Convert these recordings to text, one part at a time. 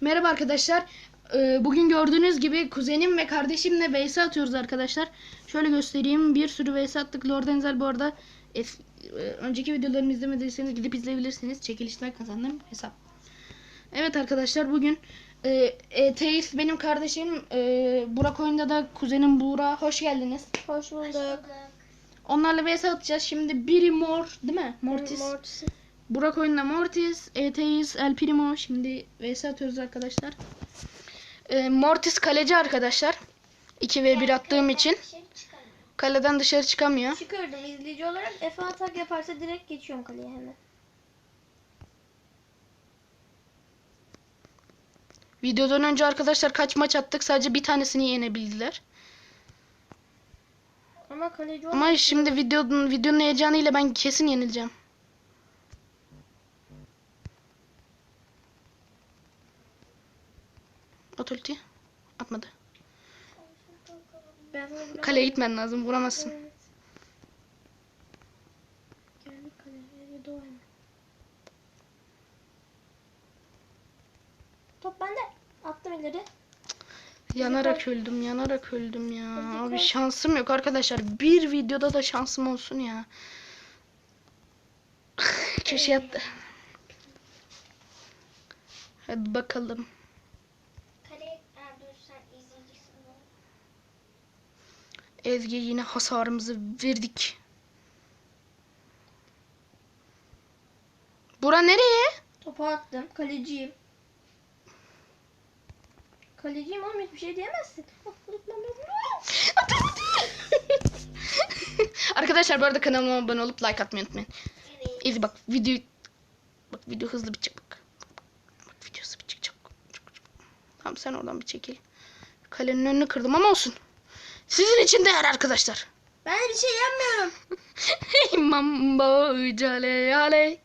Merhaba arkadaşlar. Ee, Bugün gördüğünüz gibi kuzenim ve kardeşimle vs atıyoruz arkadaşlar. Şöyle göstereyim. Bir sürü vs attık. Lord Enzel bu arada es- e, önceki videolarımı izlemediyseniz gidip izleyebilirsiniz. Çekilişler kazandım hesap. Evet arkadaşlar bugün e, e, Teis benim kardeşim. E, Burak oyunda da kuzenim Buğra. Hoş geldiniz. Hoş bulduk. Onlarla vs atacağız. Şimdi biri mor değil mi? Mortis. Mortis. Burak oyunda Mortis, Eteis, El Primo. Şimdi vs atıyoruz arkadaşlar. Ee, Mortis kaleci arkadaşlar. 2 ve 1 attığım için kaleden dışarı çıkamıyor. Çıkardım izleyici olarak. Efe atak yaparsa direkt geçiyorum kaleye hemen. Videodan önce arkadaşlar kaç maç attık sadece bir tanesini yenebildiler. Ama kaleci Ama şimdi videonun videonun heyecanıyla ben kesin yenileceğim. At ulti. Atmadı. Ben Kaleye gitmen lazım vuramazsın. Evet. Geldik kaleye. Doğru. Top bende. Attım ileri. Yanarak öldüm, yanarak öldüm ya. Abi şansım yok arkadaşlar. Bir videoda da şansım olsun ya. Köşe yattı. Hadi bakalım. Kaleye ha, dur sen izleyicisin. Ezgi yine hasarımızı verdik. Bura nereye? Topu attım. Kaleciyim. Kaleciyim oğlum hiçbir şey diyemezsin. Arkadaşlar bu arada kanalıma abone olup like atmayı unutmayın. İzle bak video bak video hızlı bitecek bak. Bak video hızlı bitecek çok. çok, çok. Tamam sen oradan bir çekil. Kalenin önünü kırdım ama olsun. Sizin için değer arkadaşlar. Ben bir şey yapmıyorum. Mambo cale ale.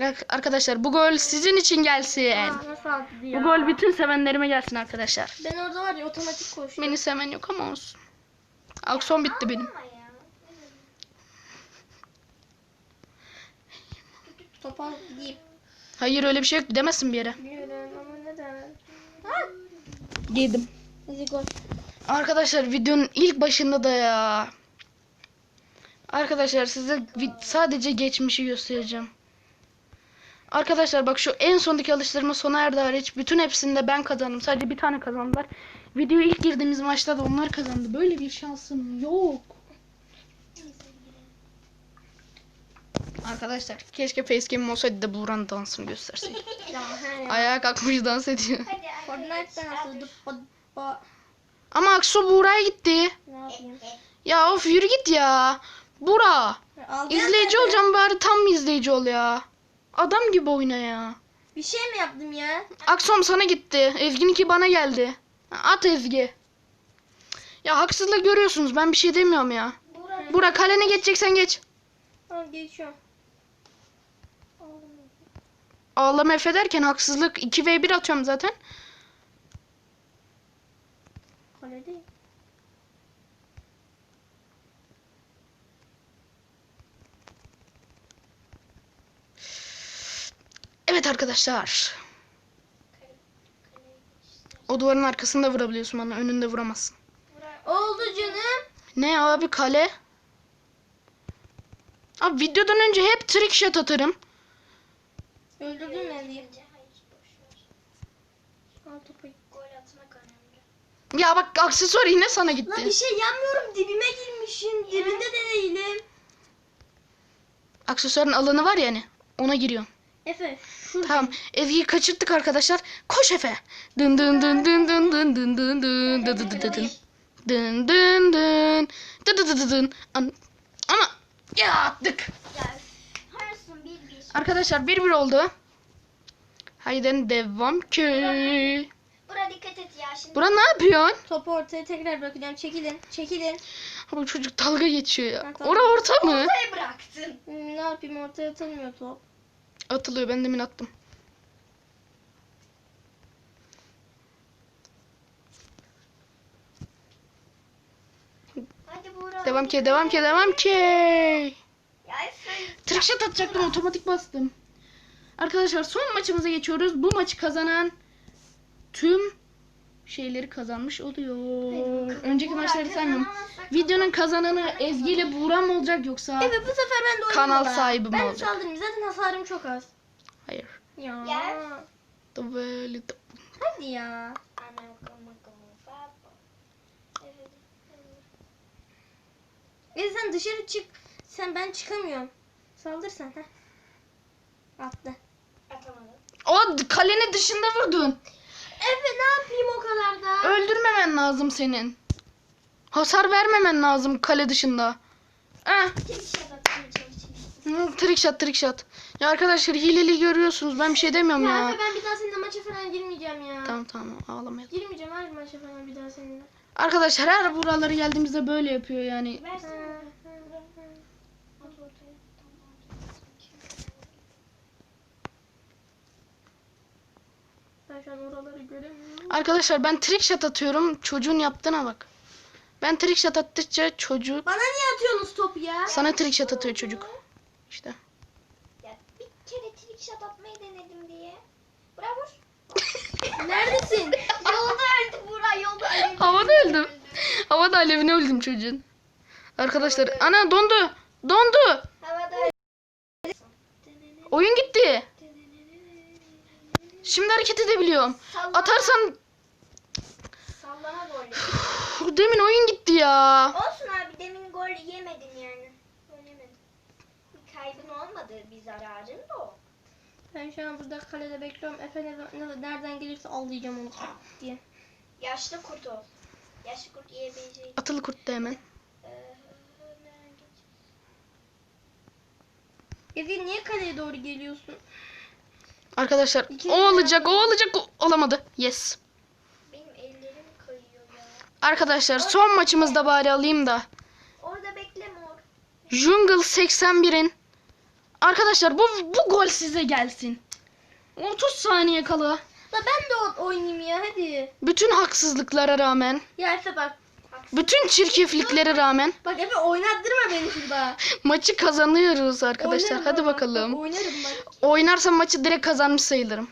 Bak arkadaşlar bu gol sizin için gelsin. Aa, nasıl attı ya? Bu gol bütün sevenlerime gelsin arkadaşlar. Ben orada var ya otomatik koştum. Beni seven yok ama olsun. Akson bitti benim. Gideyim. Hayır öyle bir şey yok gidemezsin bir yere. Biliyorum ama neden? Ha? Girdim. Hadi gol. Arkadaşlar videonun ilk başında da ya. Arkadaşlar size sadece geçmişi göstereceğim. Arkadaşlar bak şu en sondaki alıştırma sona erdi hariç bütün hepsinde ben kazandım. Sadece bir tane kazandılar. Videoya ilk girdiğimiz maçta da onlar kazandı. Böyle bir şansım yok. Arkadaşlar keşke facecam'im olsaydı da Buğra'nın dansını gösterseydim. Ya, he ya. Ayağa kalkmış dans ediyor. Fortnite'dan asıldı. Ama Aksu Buğra'ya gitti. Ne yapayım? Ya of yürü git ya. Bura. Aldı İzleyici ya. olacağım bari tam izleyici ol ya. Adam gibi oyna ya. Bir şey mi yaptım ya? Aksom sana gitti. Ezgi'ninki bana geldi. At Ezgi. Ya haksızlığı görüyorsunuz. Ben bir şey demiyorum ya. Burak kalene geçeceksen geç. Al geçiyorum. Ağlama Efe derken haksızlık 2v1 atıyorum zaten. Kale değil. Evet arkadaşlar. O duvarın arkasında vurabiliyorsun bana. Önünde vuramazsın. Oldu canım. Ne abi kale? Abi videodan önce hep trick shot atarım. Öldürdün mü Ali'yi? Al topu. Ya bak aksesuar yine sana Lan gitti. bir şey yapmıyorum. Dibime girmişim. Dibinde de değilim. Aksesuarın alanı var ya hani. Ona giriyor. Efe. Şurada. Tamam. Ezgi'yi kaçırttık arkadaşlar. Koş Efe. Dın dın dın dın dın dın dın dın dın dı dı dı dı dın. Dın dın dın. Dı dı dı dı dın. An- Ama ya attık. Arkadaşlar 1-1 oldu. Haydi devam ki. Bura dikkat et ya şimdi. Bura ne yapıyorsun? Topu ortaya tekrar bırakacağım. Çekilin. Çekilin. Bu çocuk dalga geçiyor ya. Ha, tamam. Ora orta mı? Ortaya bıraktın. Hmm, ne yapayım ortaya atılmıyor top. Atılıyor ben demin attım. Hadi Buğra. Devam ki devam ki devam ki. Trickshot atacaktım otomatik bastım. Arkadaşlar son maçımıza geçiyoruz. Bu maçı kazanan tüm şeyleri kazanmış oluyor. Önceki maçları saymıyorum. Videonun kazananı Ezgi ile Buğra mı olacak yoksa? Evet bu sefer ben de oynayayım Kanal baba. sahibi mi ben olacak? saldırayım. Zaten hasarım çok az. Hayır. Ya. Ya. Böyle de- Hadi ya. E sen dışarı çık. Sen ben çıkamıyorum. Saldır sen. Heh. Attı. Atamadım. O d- kalenin dışında vurdun. Evet ne yapayım o kadar da. Öldürmemen lazım senin. Hasar vermemen lazım kale dışında. Eh. Hı, Trick shot, trick shot. Ya arkadaşlar hileli görüyorsunuz. Ben bir şey demiyorum Ya ya. Efe ben bir daha seninle maça falan girmeyeceğim ya. Tamam tamam ağlamayalım. Girmeyeceğim her maça falan bir daha seninle. Arkadaşlar her buraları geldiğimizde böyle yapıyor yani. At ortaya. Ben şu an oraları göremiyorum. Arkadaşlar ben trick shot atıyorum. Çocuğun yaptığına bak. Ben trick shot attıkça çocuk Bana niye atıyorsunuz topu ya? sana trick shot atıyor çocuk. İşte. Ya bir kere trick shot atmayı denedim diye. Bravo. Neredesin? Yolda öldü Buğra yolda öldü. Havada öldüm. Havada alevine öldüm çocuğun. Arkadaşlar ana dondu. Dondu. Havada öldü. Oyun gitti. Şimdi hareket edebiliyorum. Sallama. Atarsam Sallama gol. Demin oyun gitti ya. Olsun abi demin gol yemedin yani. Yemedin. Bir kaybın olmadı bir zararın da o. Ben şu an burada kalede bekliyorum. Efe ne, ne- nereden gelirse avlayacağım onu diye. Yaşlı kurt ol. Yaşlı kurt yiyebileceği. Atılı kurt da hemen. Ee, niye kaleye doğru geliyorsun? Arkadaşlar İki o olacak o olacak o olamadı. Yes. Benim ellerim kayıyor ya. Arkadaşlar son maçımızda bari alayım da. Orada bekle mor. Jungle 81'in. Arkadaşlar bu bu gol size gelsin. 30 saniye kala. Da ben de oynayayım ya hadi. Bütün haksızlıklara rağmen, Ya bak. Bütün çirkefliklere rağmen Bak Efe oynattırma beni şurada. maçı kazanıyoruz arkadaşlar. Oynarım Hadi bakalım. Bak, Oynarım bak. Oynarsam maçı direkt kazanmış sayılırım.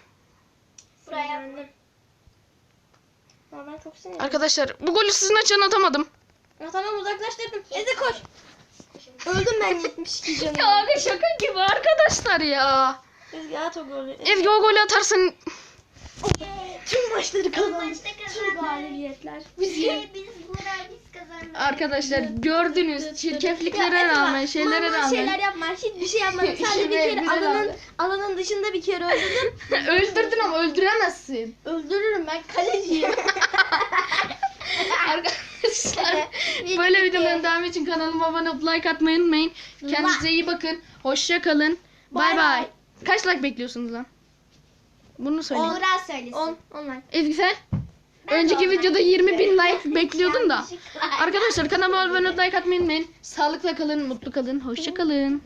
Buraya. Ya ben çok sinirlendim. Arkadaşlar bu golü sizin için atamadım. Ya tamam uzaklaştırdım. Eze koş. Öldüm ben 72 canım. Ya abi şaka gibi arkadaşlar ya. Ezgi at o golü. Ezgi o golü atarsan Tüm maçları kazandık. maçta Tüm kazandık. galibiyetler. Biz biz Buğra biz kazandık. Arkadaşlar gördünüz çirkefliklere Ya, rağmen Esma, şeylere normal rağmen şeyler yapma. Hiçbir şey yapmadım. Sadece bir İşime kere güzel alanın, abi. alanın dışında bir kere öldürdüm. öldürdün ama öldüremezsin. Öldürürüm ben kaleciyim. Arkadaşlar böyle videoların devamı için kanalıma abone olup like atmayı unutmayın. Kendinize iyi bakın. Hoşça kalın. Bay Bay bay. bay. Kaç like bekliyorsunuz lan? Bunu söyleyin. Buğra söylesin. 10 online. Ezgi sen? Önceki videoda 20 bin like bekliyordun da. Arkadaşlar kanalıma abone olup like atmayı unutmayın. Sağlıkla kalın, mutlu kalın. Hoşça kalın.